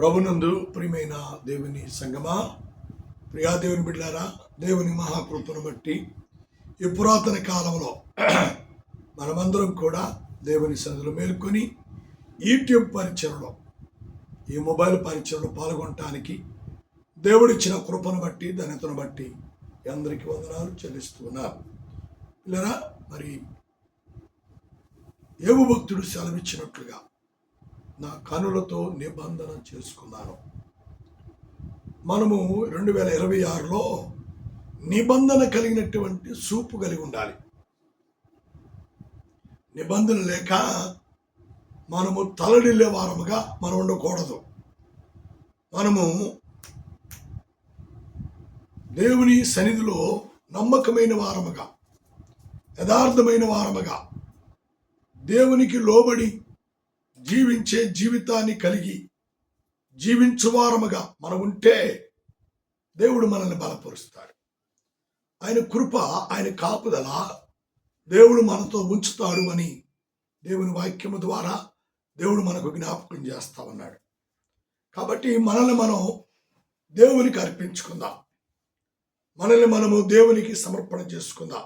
ప్రభునందు ప్రియమైన దేవుని సంగమా ప్రియా దేవుని బిడ్డారా దేవుని మహాకృపను బట్టి ఈ పురాతన కాలంలో మనమందరం కూడా దేవుని సన్నిధిలో మేల్కొని యూట్యూబ్ పరిచయంలో ఈ మొబైల్ పరిచయంలో పాల్గొనటానికి దేవుడిచ్చిన కృపను బట్టి ధన్యతను బట్టి అందరికి అందరికీ వందనాలు చెల్లిస్తున్నారు పిల్లరా మరి ఏవు భక్తుడు సెలవిచ్చినట్లుగా నా కనులతో నిబంధన చేసుకున్నాను. మనము రెండు వేల ఇరవై ఆరులో నిబంధన కలిగినటువంటి సూపు కలిగి ఉండాలి. నిబంధన లేక మనము తలడిల్లే వారముగా మనం ఉండకూడదు. మనము దేవుని సన్నిధిలో నమ్మకమైన వారముగా యథార్థమైన వారముగా దేవునికి లోబడి జీవించే జీవితాన్ని కలిగి జీవించువారముగా మనం ఉంటే దేవుడు మనల్ని బలపరుస్తాడు. ఆయన కృప ఆయన కాపుదల దేవుడు మనతో ఉంచుతాడు అని దేవుని వాక్యము ద్వారా దేవుడు మనకు జ్ఞాపకం చేస్తా ఉన్నాడు. కాబట్టి మనల్ని మనం దేవునికి అర్పించుకుందాం. మనల్ని మనము దేవునికి సమర్పణ చేసుకుందాం.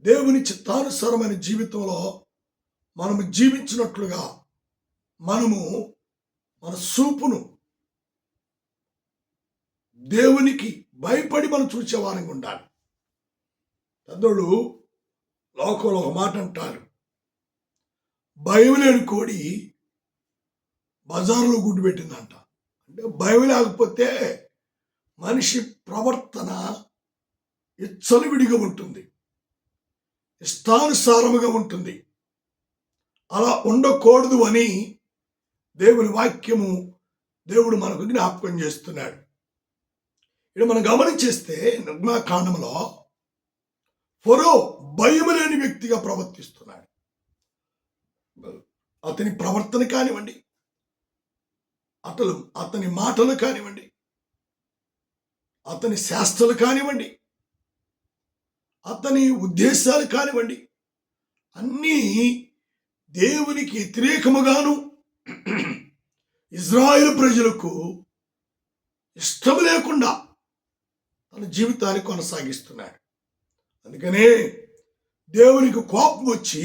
దేవుని చిత్తానుసారమైన జీవితంలో మనము జీవించినట్లుగా మనము మన సూపును దేవునికి భయపడి మనం చూసేవారంగా ఉండాలి. పెద్దోళ్ళు లోకంలో ఒక మాట అంటారు. భయం లేని కోడి బజార్లో గుడ్డు పెట్టిందంట. అంటే భయం లేకపోతే మనిషి ప్రవర్తన ఇచ్చలవిడిగా ఉంటుంది. ఇష్టానుసారముగా ఉంటుంది. అలా ఉండకూడదు అని దేవుని వాక్యము దేవుడు మనకు జ్ఞాపకం చేస్తున్నాడు. ఇక్కడ మనం గమనించేస్తే నిర్మాకాండంలో ఫరో భయం లేని వ్యక్తిగా ప్రవర్తిస్తున్నాడు. అతని ప్రవర్తన కానివ్వండి అతను అతని మాటలు కానివ్వండి అతని శాస్త్రాలు కానివ్వండి అతని ఉద్దేశాలు కానివ్వండి అన్నీ దేవునికి వ్యతిరేకముగాను ఇజ్రాయిల్ ప్రజలకు ఇష్టం లేకుండా తన జీవితాన్ని కొనసాగిస్తున్నాడు అందుకనే దేవునికి కోపం వచ్చి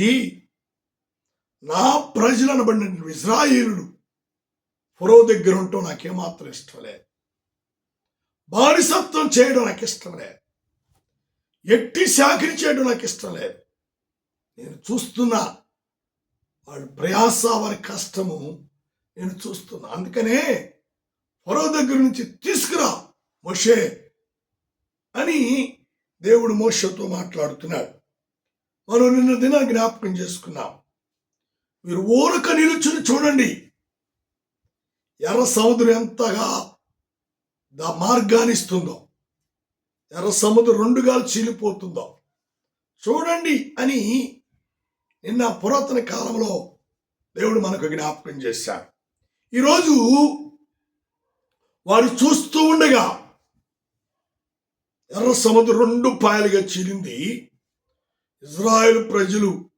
నా ప్రజలు అనబడిన ఇజ్రాయేలులు ఫరో దగ్గర ఉండటం నాకేమాత్రం ఇష్టం లేదు. బానిసత్వం చేయడం నాకు ఇష్టం లేదు. ఎట్టి చాకరీ చేయడం నాకు ఇష్టం లేదు. నేను చూస్తున్నా వాళ్ళ ప్రయాస వారి కష్టము నేను చూస్తున్నా. అందుకనే ఫరో దగ్గర నుంచి తీసుకురా మోషే అని దేవుడు మోషతో మాట్లాడుతున్నాడు. మనం నిన్న దిన జ్ఞాపకం చేసుకున్నాం. మీరు ఊరక నిలుచుని చూడండి. ఎర్ర సముద్రం ఎంతగా దా మార్గాన్ని ఇస్తుందో ఎర్ర సముద్రం రెండుగా చీలిపోతుందో చూడండి అని నిన్న పురాతన కాలంలో దేవుడు మనకు జ్ఞాపకం చేశాడు. ఈరోజు వారు చూస్తూ ఉండగా ఎర్ర సముద్రం రెండు పాయలుగా చీలింది. ఇజ్రాయెల్ ప్రజలు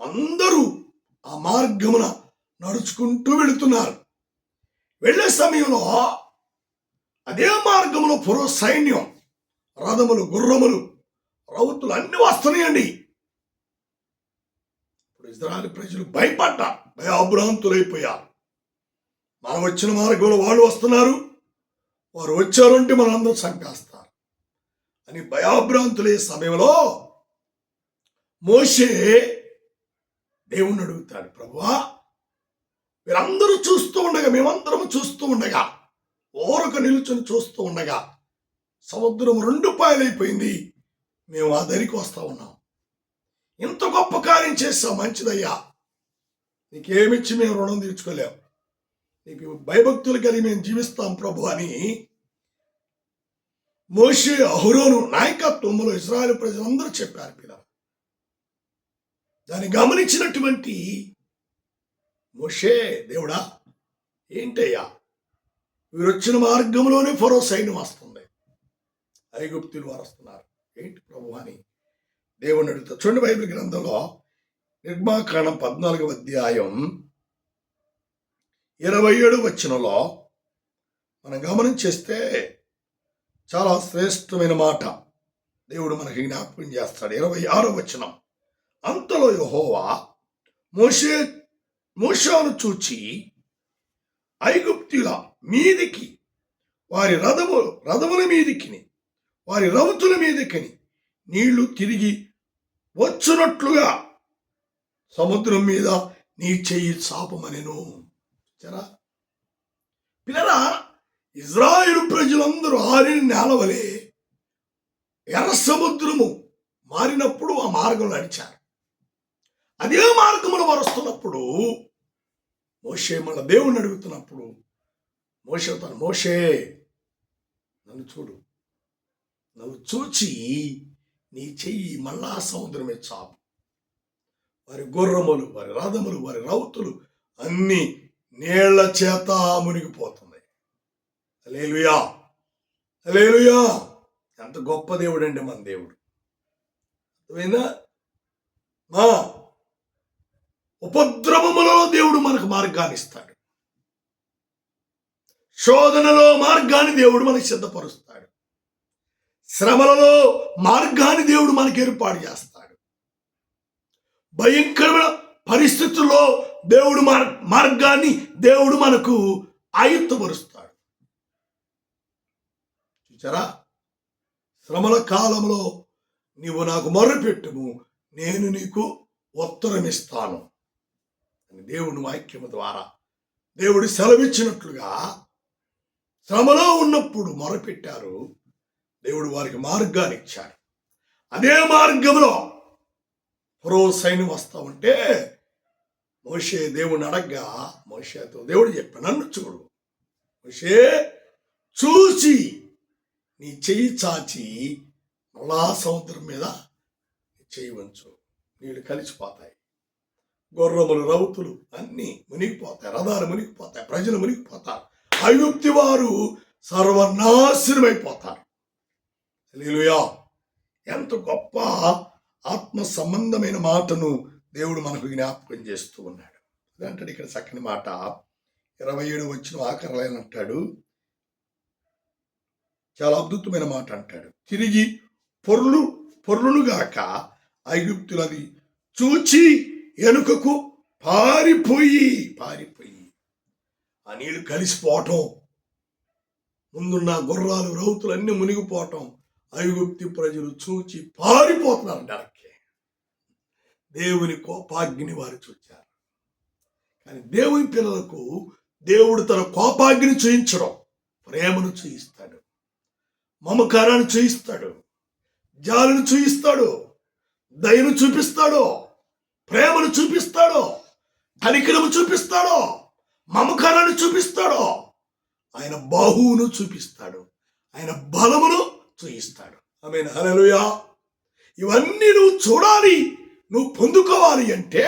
అందరూ ఆ మార్గమున నడుచుకుంటూ వెళుతున్నారు. వెళ్ళే సమయంలో అదే మార్గంలో పురో సైన్యం రథములు గుర్రములు రౌతులు అన్ని వస్తున్నాయండి. ఇజ్రాయల్ ప్రజలు భయపడ్డా భయాభ్రాంతులైపోయారు. మనం వచ్చిన మార్గంలో వాళ్ళు వస్తున్నారు వారు వచ్చారంటే మనందరం సంకాస్తారు అని భయాభ్రాంతులయ్యే సమయంలో మోషే దేవుణ్ణి అడుగుతాడు ప్రభువా మీరందరూ చూస్తూ ఉండగా మేమందరం చూస్తూ ఉండగా ఓరక నిలుచుని చూస్తూ ఉండగా సముద్రం రెండు పాయలైపోయింది మేము ఆ దరికి వస్తూ ఉన్నాం. ఇంత గొప్ప కార్యం చేస్తావు మంచిదయ్యా. నీకేమిచ్చి మేము రుణం తీర్చుకోలేం. నీకు భయభక్తులు కలిగి మేము జీవిస్తాం ప్రభు అని మోషే అహురోను నాయకత్వంలో ఇజ్రాయెల్ ప్రజలందరూ చెప్పారు పిల్ల దాన్ని గమనించినటువంటి మోషే దేవుడా ఏంటయ్యా? వీరు వచ్చిన మార్గంలోనే ఫరో సైన్యం వస్తుంది. ఐగుప్తులు వారు వస్తున్నారు ఏంటి ప్రభు అని దేవుని అడుగుతా. చూడండి బైబిల్ గ్రంథంలో నిర్మాకాండం పద్నాలుగవ అధ్యాయం ఇరవై ఏడు వచ్చినలో మనం గమనించేస్తే చాలా శ్రేష్టమైన మాట దేవుడు మనకి జ్ఞాపకం చేస్తాడు. ఇరవై ఆరో వచనం. అంతలో యహోవా మోషే మోషాను చూచి ఐగుప్తుల మీదికి వారి రథము రథముల మీదికిని వారి రౌతుల మీదికిని నీళ్ళు తిరిగి వచ్చునట్లుగా సముద్రం మీద నీ చెయ్యి చాపమనెను. చరా పిల్లరా ఇజ్రాయిల్ ప్రజలందరూ ఆరిన నేలవలే ఎర్ర సముద్రము మారినప్పుడు ఆ మార్గంలో నడిచారు. అదే మార్గములు వరుస్తున్నప్పుడు మోషే మన దేవుణ్ణి అడుగుతున్నప్పుడు మోషే తను మోషే నన్ను చూడు. నన్ను చూచి నీ చెయ్యి మళ్ళా సముద్రమే చాపు. వారి గుర్రములు వారి రథములు వారి రౌతులు అన్నీ నీళ్ళ చేత మునిగిపోతున్నాయి. అలేలుయా అలేలుయా ఎంత గొప్ప దేవుడు అండి మన దేవుడు. అర్థమైందా? మా ఉపద్రవములో దేవుడు మనకు మార్గాన్ని ఇస్తాడు. శోధనలో మార్గాన్ని దేవుడు మనకు సిద్ధపరుస్తాడు. శ్రమలలో మార్గాన్ని దేవుడు మనకి ఏర్పాటు చేస్తాడు. భయంకరమైన పరిస్థితుల్లో దేవుడు మార్ మార్గాన్ని దేవుడు మనకు ఆయుత్తపరుస్తాడు. చూచారా శ్రమల కాలంలో నీవు నాకు మొర్రపెట్టుము నేను నీకు ఉత్తరమిస్తాను. అని దేవుని వాక్యము ద్వారా దేవుడు సెలవిచ్చినట్లుగా శ్రమలో ఉన్నప్పుడు మొరపెట్టారు. దేవుడు వారికి మార్గాన్ని ఇచ్చాడు. అదే మార్గంలో ఫరో సైన్యం వస్తా ఉంటే మోషే దేవుని అడగ్గా మోషేతో దేవుడు చెప్పాడు నన్ను చూడు. మోషే చూసి నీ చెయ్యి చాచి మళ్ళా సముద్రం మీద నీ చెయ్యి వంచు నీళ్ళు కలిసిపోతాయి. గొర్రములు రౌతులు అన్నీ మునిగిపోతాయి రథాలు మునిగిపోతాయి ప్రజలు మునిగిపోతారు. అయుక్తి వారు సర్వనాశనమైపోతారు. హల్లెలూయా. ఎంత గొప్ప ఆత్మ సంబంధమైన మాటను దేవుడు మనకు జ్ఞాపకం చేస్తూ ఉన్నాడు. అదంటాడు ఇక్కడ చక్కని మాట. ఇరవై ఏడు వచ్చిన ఆఖరలైన అంటాడు చాలా అద్భుతమైన మాట అంటాడు. తిరిగి పొర్లు పొర్లునుగాక ఐగుప్తులది చూచి ఎనుకకు పారిపోయి పారిపోయి. ఆ నీళ్ళు కలిసిపోవటం ముందున్న గుర్రాలు రౌతులు మునిగిపోవటం ఐగుప్తి ప్రజలు చూచి పారిపోతున్నారు డరక్కి దేవుని కోపాగ్ని వారు చూచారు. కానీ దేవుని పిల్లలకు దేవుడు తన కోపాగ్ని చూయించడం ప్రేమను చూయిస్తాడు మమకారాన్ని చూయిస్తాడు జాలను చూయిస్తాడు దయను చూపిస్తాడు ప్రేమను చూపిస్తాడు కనికరము చూపిస్తాడు మమకారాన్ని చూపిస్తాడు. ఆయన బాహువును చూపిస్తాడు. ఆయన బలమును చూయిస్తాడు ఆమె హలలుయా ఇవన్నీ నువ్వు చూడాలి. నువ్వు పొందుకోవాలి అంటే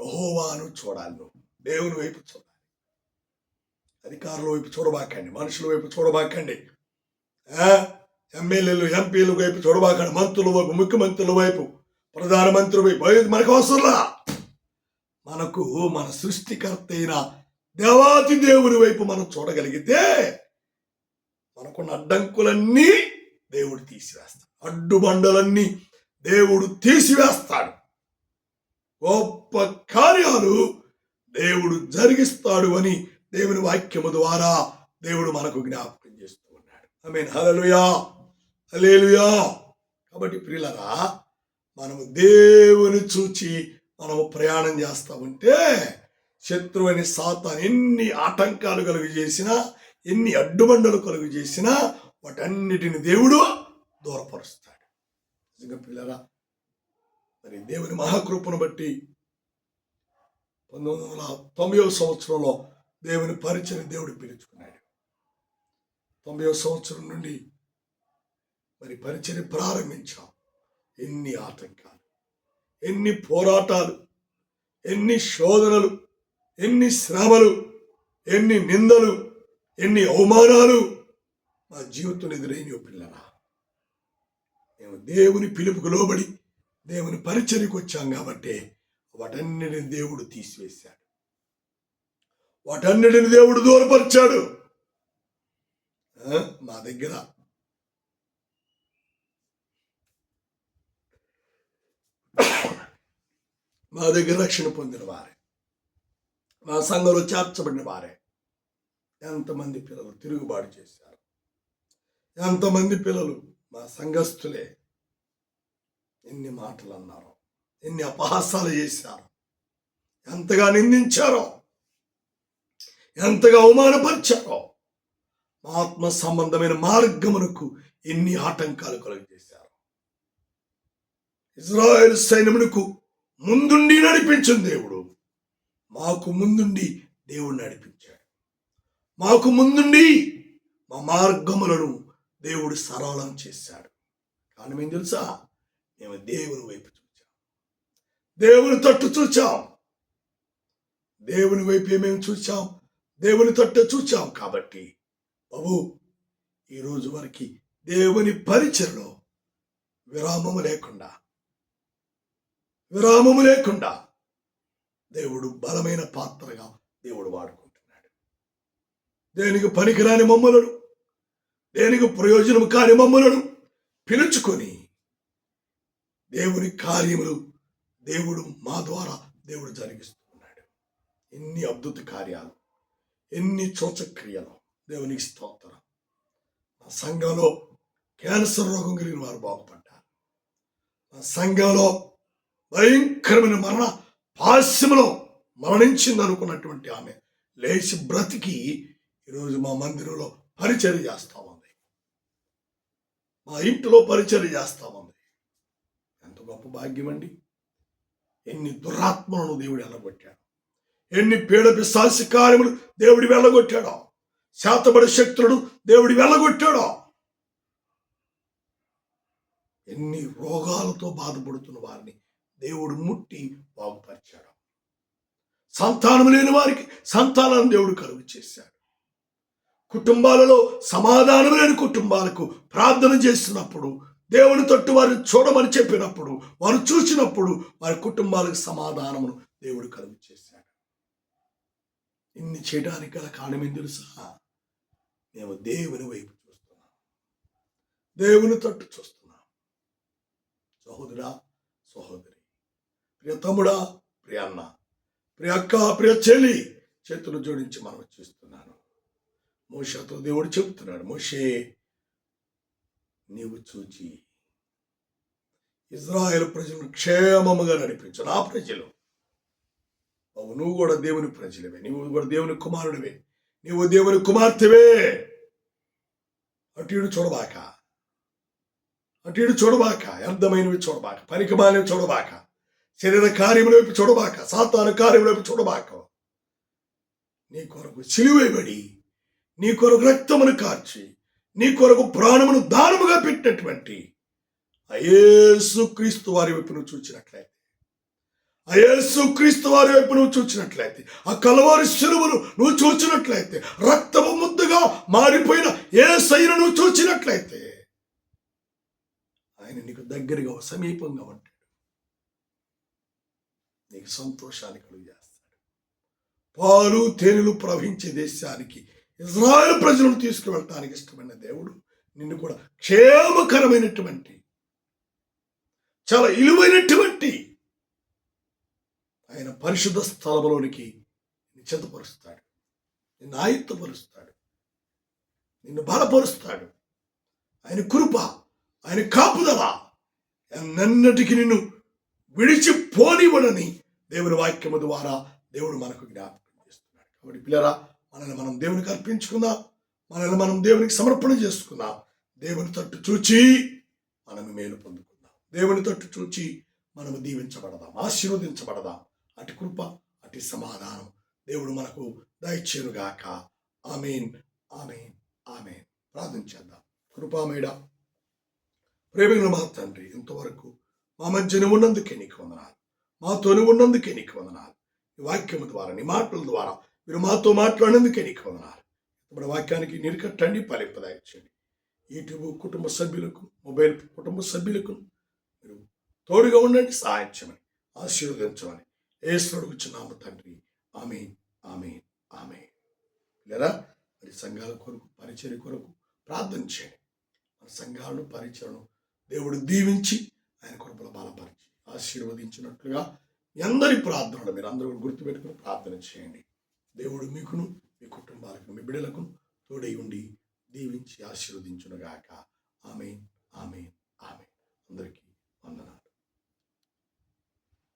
యహోవాను చూడాలి నువ్వు. దేవుని వైపు చూడాలి. అధికారుల వైపు చూడబాకండి. మనుషుల వైపు చూడబాకండి. ఎమ్మెల్యేలు ఎంపీల వైపు చూడబాకండి. మంత్రుల వైపు ముఖ్యమంత్రుల వైపు ప్రధానమంత్రి వైపు. మనకు అవసరంలా? మనకు మన సృష్టికర్త అయిన దేవాతి దేవుని వైపు మనం చూడగలిగితే మనకున్న అడ్డంకులన్నీ దేవుడు తీసివేస్తాడు. అడ్డుబండలన్నీ దేవుడు తీసివేస్తాడు. గొప్ప కార్యాలు దేవుడు జరిగిస్తాడు అని దేవుని వాక్యము ద్వారా దేవుడు మనకు జ్ఞాపకం చేస్తూ ఉన్నాడు. ఐ మీన్ హలలుయా హలేలుయా కాబట్టి ప్రియులరా మనము దేవుని చూచి మనము ప్రయాణం చేస్తా ఉంటే శత్రువుని సాతాన్ ఎన్ని ఆటంకాలు కలుగు చేసినా ఎన్ని అడ్డుబండలు కలుగు చేసినా వాటన్నిటిని దేవుడు దూరపరుస్తాడు. నిజంగా పిల్లరా మరి దేవుని మహాకృపను బట్టి పంతొమ్మిది వందల తొంభైవ సంవత్సరంలో దేవుని పరిచయం దేవుడు పిలుచుకున్నాడు. తొంభైవ సంవత్సరం నుండి మరి పరిచయం ప్రారంభించాం. ఎన్ని ఆటంకాలు ఎన్ని పోరాటాలు ఎన్ని శోధనలు ఎన్ని శ్రమలు ఎన్ని నిందలు ఎన్ని అవమానాలు! మా జీవితంలో ఎదురైన పిల్లరా. మేము దేవుని పిలుపుకు లోబడి దేవుని పరిచర్యకు వచ్చాం కాబట్టి వాటన్నిటిని దేవుడు తీసివేశాడు. వాటన్నిటిని దేవుడు దూరపరిచాడు. ఆ, మా దగ్గర. మా దగ్గర రక్షణ పొందిన వారే. మా సంఘంలో చేర్చబడిన వారే. ఎంతమంది పిల్లలు తిరుగుబాటు చేశారు? ఎంతమంది పిల్లలు మా సంఘస్థులే? ఎన్ని మాటలు అన్నారు ఎన్ని అపహాసాలు చేశారు? ఎంతగా నిందించారో? ఎంతగా అవమానపరిచారో? ఆత్మ సంబంధమైన మార్గమునకు ఎన్ని ఆటంకాలు కలుగజేశారు? ఇజ్రాయెల్ సైన్యమునకు ముందుండి నడిపించిన దేవుడు మాకు ముందుండి దేవుడు నడిపించాడు. మాకు ముందుండి మా మార్గములను దేవుడు సరళం చేశాడు. కానీ మేము తెలుసా? మేము దేవుని వైపు చూచాం. దేవుని తట్టు చూచాం. దేవుని వైపు మేము చూచాం. దేవుని తట్టు చూచాం కాబట్టి బాబు ఈరోజు వరకు దేవుని పరిచయలో విరామము లేకుండా విరామము లేకుండా దేవుడు బలమైన పాత్రగా దేవుడు వాడుకు దేనికి పనికిరాని మమ్మలను? దేనికి ప్రయోజనం కాని మమ్మలను? పిలుచుకొని. దేవుని కార్యములు దేవుడు మా ద్వారా దేవుడు జరిగిస్తున్నాడు. ఎన్ని అద్భుత కార్యాలు ఎన్ని చోచక్రియలు దేవునికి స్తోత్రం. మా సంఘంలో క్యాన్సర్ రోగం కలిగిన వారు బాగుపడ్డారు. మా సంఘంలో భయంకరమైన మరణ పాశ్యములో మరణించింది అనుకున్నటువంటి ఆమె లేచి బ్రతికి ఈరోజు మా మందిరంలో పరిచర్య చేస్తా ఉంది. మా ఇంటిలో పరిచర్య చేస్తా ఉంది. ఎంత గొప్ప భాగ్యం అండి. ఎన్ని దురాత్మలను దేవుడు వెళ్ళగొట్టాడు ఎన్ని పీడపిశాసి కార్యములు దేవుడి వెళ్ళగొట్టాడో శాతబడి శక్తులను దేవుడి వెళ్ళగొట్టాడో ఎన్ని రోగాలతో బాధపడుతున్న వారిని దేవుడు ముట్టి బాగుపరిచాడు. సంతానం లేని వారికి సంతానాన్ని దేవుడు కలుగు చేశాడు. కుటుంబాలలో సమాధానం లేని కుటుంబాలకు ప్రార్థన చేస్తున్నప్పుడు దేవుని తట్టు వారిని చూడమని చెప్పినప్పుడు వారు చూసినప్పుడు వారి కుటుంబాలకు సమాధానమును దేవుడు కలుగు చేశాడు. ఇన్ని చేయడానికి గల కారణం సహా తెలుసా? మేము దేవుని వైపు చూస్తున్నాం. దేవుని తట్టు చూస్తున్నాం. సహోదరా సహోదరి ప్రియ తమ్ముడా ప్రియ అన్న ప్రియ అక్క ప్రియ చెల్లి చేతులు జోడించి మనం చూస్తున్నాను. మోషతో దేవుడు చెబుతున్నాడు మోషే నీవు చూచి ఇజ్రాయెల్ ప్రజలను క్షేమముగా నడిపించు. నా ప్రజలు. అవు నువ్వు కూడా దేవుని ప్రజలవే. నువ్వు కూడా దేవుని కుమారుడివే. నీవు దేవుని కుమార్తెవే. అటు ఇటు చూడబాక. అటు ఇటు చూడబాక. అర్థమైనవి చూడబాక. పనికిమాలినవి చూడబాక. శరీర కార్యముల వైపు చూడబాక. సాతాను కార్యముల వైపు చూడబాక. నీ కొరకు సిలువేబడి నీ కొరకు రక్తమును కార్చి నీ కొరకు ప్రాణమును దానముగా పెట్టినటువంటి అయేసు క్రీస్తు వారి వైపు నువ్వు చూచినట్లయితే అయేసు క్రీస్తు వారి వైపు నువ్వు చూచినట్లయితే ఆ కలవారి శిలువను నువ్వు చూచినట్లయితే రక్తము ముద్దుగా మారిపోయిన ఏ సైను నువ్వు చూచినట్లయితే ఆయన నీకు దగ్గరగా సమీపంగా ఉంటాడు. నీకు సంతోషాన్ని కలుగు చేస్తాడు పాలు తేనెలు ప్రవహించే దేశానికి ఇజ్రాయెల్ ప్రజలను తీసుకువెళ్ళటానికి ఇష్టమైన దేవుడు నిన్ను కూడా. క్షేమకరమైనటువంటి చాలా ఇలువైనటువంటి ఆయన పరిశుద్ధ స్థలంలోనికి నిశ్చితపరుస్తాడు నిన్ను ఆయుత్తపరుస్తాడు. నిన్ను బలపరుస్తాడు. ఆయన కృప ఆయన కాపుదల నన్నటికి నిన్ను విడిచిపోనివ్వనని దేవుని వాక్యము ద్వారా దేవుడు మనకు జ్ఞాపకం చేస్తున్నాడు. కాబట్టి పిల్లరా మనల్ని మనం దేవునికి అర్పించుకుందాం. మనల్ని మనం దేవునికి సమర్పణ చేసుకుందాం. దేవుని తట్టు చూచి మనం మేలు పొందుకుందాం. దేవుని తట్టు చూచి మనము దీవించబడదాం. ఆశీర్వదించబడదాం. అటు కృప అటు సమాధానం దేవుడు మనకు దయచేరుగాక ఆమెన్ ఆమెన్ ఆమెన్. ప్రార్థన చేద్దాం. కృపామేడ ప్రేమికుల మా తండ్రి ఇంతవరకు మా మధ్యన ఉన్నందుకే నీకు వందనాలు. మాతోనే ఉన్నందుకే నీకు వందనాలు. వాక్యము ద్వారా నీ మాటల ద్వారా మీరు మాతో మాట్లాడినందుకే నీకు వందనాలు. ఇప్పుడు వాక్యానికి నిరికట్టండి ఫలింపదాయించండి యూట్యూబ్ కుటుంబ సభ్యులకు మొబైల్ కుటుంబ సభ్యులకు మీరు తోడుగా ఉండండి సహాయించమని ఆశీర్వదించమని. ఏసుడు వచ్చినాము తండ్రి. ఆమె ఆమె ఆమె లేదా మరి సంఘాల కొరకు పరిచయ కొరకు ప్రార్థన చేయండి. మన సంఘాలను పరిచయను దేవుడు దీవించి ఆయన కృపలో బలపరిచి ఆశీర్వదించినట్లుగా మీ అందరి ప్రార్థనలు మీరు అందరూ గుర్తుపెట్టుకుని ప్రార్థన చేయండి. దేవుడు మీకును మీ కుటుంబాలకు మీ బిడ్డలకు తోడై ఉండి దీవించి ఆశీర్వదించునుగాక. ఆమె ఆమె ఆమె అందరికీ